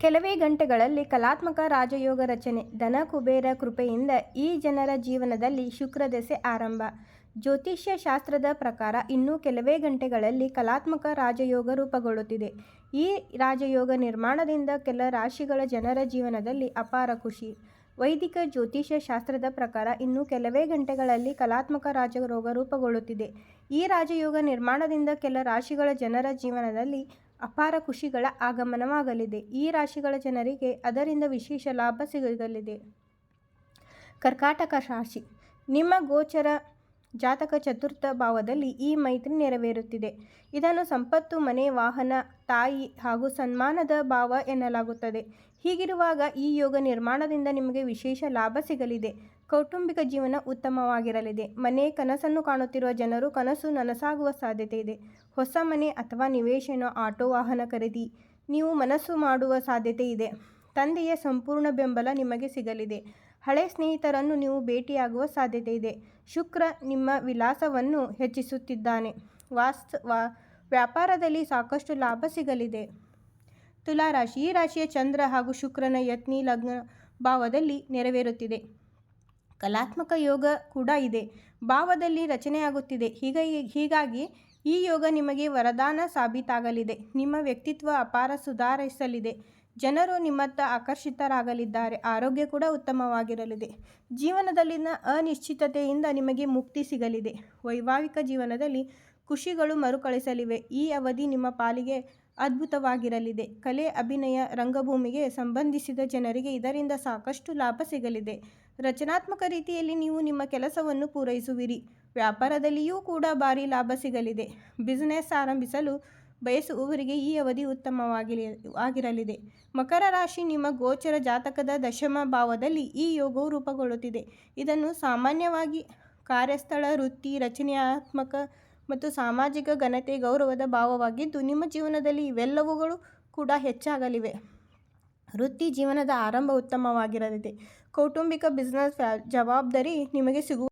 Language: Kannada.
ಕೆಲವೇ ಗಂಟೆಗಳಲ್ಲಿ ಕಲಾತ್ಮಕ ರಾಜಯೋಗ ರಚನೆ ಧನ ಕುಬೇರ ಕೃಪೆಯಿಂದ ಈ ಜನರ ಜೀವನದಲ್ಲಿ ಶುಕ್ರದೆಸೆ ಆರಂಭ. ಜ್ಯೋತಿಷ್ಯ ಶಾಸ್ತ್ರದ ಪ್ರಕಾರ ಇನ್ನೂ ಕೆಲವೇ ಗಂಟೆಗಳಲ್ಲಿ ಕಲಾತ್ಮಕ ರಾಜಯೋಗ ರೂಪುಗೊಳ್ಳುತ್ತಿದೆ. ಈ ರಾಜಯೋಗ ನಿರ್ಮಾಣದಿಂದ ಕೆಲ ರಾಶಿಗಳ ಜನರ ಜೀವನದಲ್ಲಿ ಅಪಾರ ಖುಷಿ. ವೈದಿಕ ಜ್ಯೋತಿಷ್ಯ ಶಾಸ್ತ್ರದ ಪ್ರಕಾರ ಇನ್ನು ಕೆಲವೇ ಗಂಟೆಗಳಲ್ಲಿ ಕಲಾತ್ಮಕ ರಾಜಯೋಗ ರೂಪುಗೊಳ್ಳುತ್ತಿದೆ. ಈ ರಾಜಯೋಗ ನಿರ್ಮಾಣದಿಂದ ಕೆಲ ರಾಶಿಗಳ ಜನರ ಜೀವನದಲ್ಲಿ ಅಪಾರ ಖುಷಿಗಳ ಆಗಮನವಾಗಲಿದೆ. ಈ ರಾಶಿಗಳ ಜನರಿಗೆ ಅದರಿಂದ ವಿಶೇಷ ಲಾಭ ಸಿಗಲಿದೆ. ಕರ್ಕಾಟಕ ರಾಶಿ. ನಿಮ್ಮ ಗೋಚರ ಜಾತಕ ಚತುರ್ಥ ಭಾವದಲ್ಲಿ ಈ ಮೈತ್ರಿ ನೆರವೇರುತ್ತಿದೆ. ಇದನ್ನು ಸಂಪತ್ತು, ಮನೆ, ವಾಹನ, ತಾಯಿ ಹಾಗೂ ಸನ್ಮಾನದ ಭಾವ ಎನ್ನಲಾಗುತ್ತದೆ. ಹೀಗಿರುವಾಗ ಈ ಯೋಗ ನಿರ್ಮಾಣದಿಂದ ನಿಮಗೆ ವಿಶೇಷ ಲಾಭ ಸಿಗಲಿದೆ. ಕೌಟುಂಬಿಕ ಜೀವನ ಉತ್ತಮವಾಗಿರಲಿದೆ. ಮನೆ, ಕನಸನ್ನು ಕಾಣುತ್ತಿರುವ ಜನರು ಕನಸು ನನಸಾಗುವ ಸಾಧ್ಯತೆ ಇದೆ. ಹೊಸ ಮನೆ ಅಥವಾ ನಿವೇಶನ, ಆಟೋ, ವಾಹನ ಖರೀದಿ, ನೀವು ಮನಸ್ಸು ಮಾಡುವ ಸಾಧ್ಯತೆ ಇದೆ. ತಂದೆಯ ಸಂಪೂರ್ಣ ಬೆಂಬಲ ನಿಮಗೆ ಸಿಗಲಿದೆ. ಹಳೆ ಸ್ನೇಹಿತರನ್ನು ನೀವು ಭೇಟಿಯಾಗುವ ಸಾಧ್ಯತೆ ಇದೆ. ಶುಕ್ರ ನಿಮ್ಮ ವಿಲಾಸವನ್ನು ಹೆಚ್ಚಿಸುತ್ತಿದ್ದಾನೆ. ವಾಸ್ತ ವಾ, ವ್ಯಾಪಾರದಲ್ಲಿ ಸಾಕಷ್ಟು ಲಾಭ ಸಿಗಲಿದೆ. ತುಲಾರಾಶಿ ಈ ರಾಶಿಯ ಚಂದ್ರ ಹಾಗೂ ಶುಕ್ರನ ಯತ್ನಿ ಲಗ್ನ ಭಾವದಲ್ಲಿ ನೆರವೇರುತ್ತಿದೆ. ಕಲಾತ್ಮಕ ಯೋಗ ಕೂಡ ಇದೆ. ಭಾವದಲ್ಲಿ ರಚನೆಯಾಗುತ್ತಿದೆ. ಹೀಗಾಗಿ ಹೀಗಾಗಿ ಈ ಯೋಗ ನಿಮಗೆ ವರದಾನ ಸಾಬೀತಾಗಲಿದೆ. ನಿಮ್ಮ ವ್ಯಕ್ತಿತ್ವ ಅಪಾರ ಸುಧಾರಿಸಲಿದೆ. ಜನರು ನಿಮ್ಮತ್ತ ಆಕರ್ಷಿತರಾಗಲಿದ್ದಾರೆ. ಆರೋಗ್ಯ ಕೂಡ ಉತ್ತಮವಾಗಿರಲಿದೆ. ಜೀವನದಲ್ಲಿನ ಅನಿಶ್ಚಿತತೆಯಿಂದ ನಿಮಗೆ ಮುಕ್ತಿ ಸಿಗಲಿದೆ. ವೈವಾಹಿಕ ಜೀವನದಲ್ಲಿ ಖುಷಿಗಳು ಮರುಕಳಿಸಲಿವೆ. ಈ ಅವಧಿ ನಿಮ್ಮ ಪಾಲಿಗೆ ಅದ್ಭುತವಾಗಿರಲಿದೆ. ಕಲೆ, ಅಭಿನಯ, ರಂಗಭೂಮಿಗೆ ಸಂಬಂಧಿಸಿದ ಜನರಿಗೆ ಇದರಿಂದ ಸಾಕಷ್ಟು ಲಾಭ ಸಿಗಲಿದೆ. ರಚನಾತ್ಮಕ ರೀತಿಯಲ್ಲಿ ನೀವು ನಿಮ್ಮ ಕೆಲಸವನ್ನು ಪೂರೈಸುವಿರಿ. ವ್ಯಾಪಾರದಲ್ಲಿಯೂ ಕೂಡ ಭಾರಿ ಲಾಭ ಸಿಗಲಿದೆ. ಬಿಸ್ನೆಸ್ ಆರಂಭಿಸಲು ಬಯಸುವವರಿಗೆ ಈ ಅವಧಿ ಉತ್ತಮವಾಗಿಲಿ, ಆಗಿರಲಿದೆ. ಮಕರ ರಾಶಿ ನಿಮ್ಮ ಗೋಚರ ಜಾತಕದ ದಶಮ ಭಾವದಲ್ಲಿ ಈ ಯೋಗವು ರೂಪುಗೊಳ್ಳುತ್ತಿದೆ. ಇದನ್ನು ಸಾಮಾನ್ಯವಾಗಿ ಕಾರ್ಯಸ್ಥಳ, ವೃತ್ತಿ ರಚನೆಯಾತ್ಮಕ ಮತ್ತು ಸಾಮಾಜಿಕ ಘನತೆ, ಗೌರವದ ಭಾವವಾಗಿದ್ದು, ನಿಮ್ಮ ಜೀವನದಲ್ಲಿ ಇವೆಲ್ಲವುಗಳು ಕೂಡ ಹೆಚ್ಚಾಗಲಿವೆ. ವೃತ್ತಿ ಜೀವನದ ಆರಂಭ ಉತ್ತಮವಾಗಿರಲಿದೆ. ಕೌಟುಂಬಿಕ ಬಿಸ್ನೆಸ್ ಜವಾಬ್ದಾರಿ ನಿಮಗೆ ಸಿಗುವ